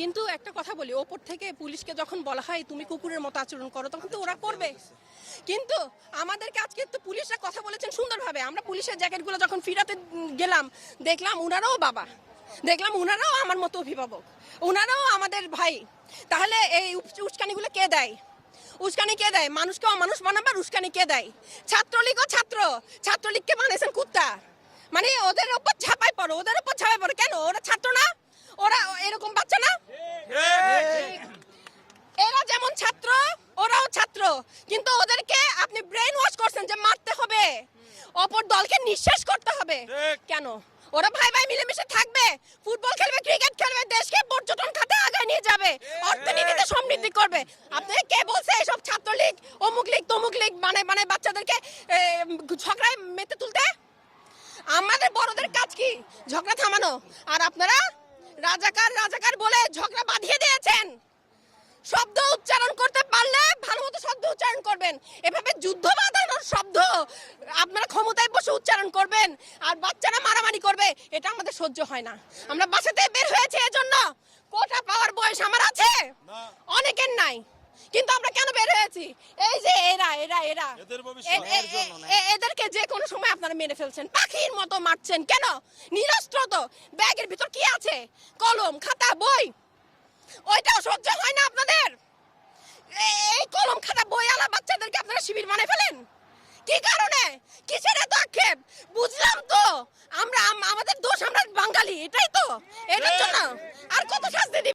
কিন্তু একটা কথা বলি, ওপর থেকে পুলিশকে যখন বলা হয়, তুমি কুকুরের মতো আচরণ করো, তখন তো ওরা করবে। কিন্তু আমাদেরকে আজকে তো পুলিশরা কথা বলেছেন সুন্দরভাবে। আমরা পুলিশের জ্যাকেটগুলো যখন ফিরাতে গেলাম, দেখলাম উনারাও বাবা। দেখলাম উনারাও আমার মতো অভিভাবক। উনারাও আমাদের ভাই। তাহলে এই উস্কানিগুলো কে দেয়? উস্কানি কে দেয়? মানুষকে মানুষ বানাবার উস্কানি কে দেয়? ছাত্রলীগও ছাত্র। ছাত্রলীগকে বানিয়েছেন কুত্তা। মানে ওদের ওপর ছাপাই পড়ো ওদের উপর ছাপাই পড়ো কেন ওরা ছাত্র না ওরা এরকম বাচ্চা না এরা যেমন ছাত্র ওরাও কিন্তু ওদেরকে আপনি ব্রেন ওয়াশ করছেন যে মারতে হবে। অপর দলকে নিঃশেষ করতে হবে। কেন? ওরা ভাই ভাই মিলেমিশে থাকবে। ফুটবল খেলবে ক্রিকেট খেলবে দেশকে পর্যটন খাতে আগায় নিয়ে যাবে। অর্থনীতিতে সমৃদ্ধি করবে। আপনি কে বলছে এসব ছাত্রলীগ অমুক লীগ তমুক লীগ মানে মানে বাচ্চাদেরকে ঝগড়ায় মেতে তুলতে? আমাদের বড়দের কাজ কি? ঝগড়া থামানো। আর আপনারা রাজাকার রাজাকার বলে ঝগড়া বাঁধিয়ে দিয়েছেন। শব্দ উচ্চারণ যুদ্ধ বাঁধানোর শব্দ। আপনারা ক্ষমতায় বসে উচ্চারণ করবেন আর বাচ্চারা মারামারি করবে এটা আমাদের সহ্য হয় না। আমরা বাসাতে বের হয়েছে এজন্য কোটা পাওয়ার বয়স আমার আছে। অনেকের নাই। কিন্তু আমরা কেন বের হয়েছি? এই যে এরা এরা এরা। এদেরকে যে কোনো সময় আপনারা মেরে ফেলছেন। পাখির মতো মারছেন। কেন? নিরস্ত্র তো। ব্যাগের ভিতর কি আছে? কলম খাতা বই। ওইটাও সহ্য হয় না আপনাদের এ- এই কলম খাতা বই আলা বাচ্চাদেরকে আপনারা শিবির মানে ফেলেন কি কারণে কিসের আক্ষেপ বুঝলাম তো আমরা আমাদের দোষ আমরা বাঙালি, এটাই তো এটার জন্য আর কত শাস্তি?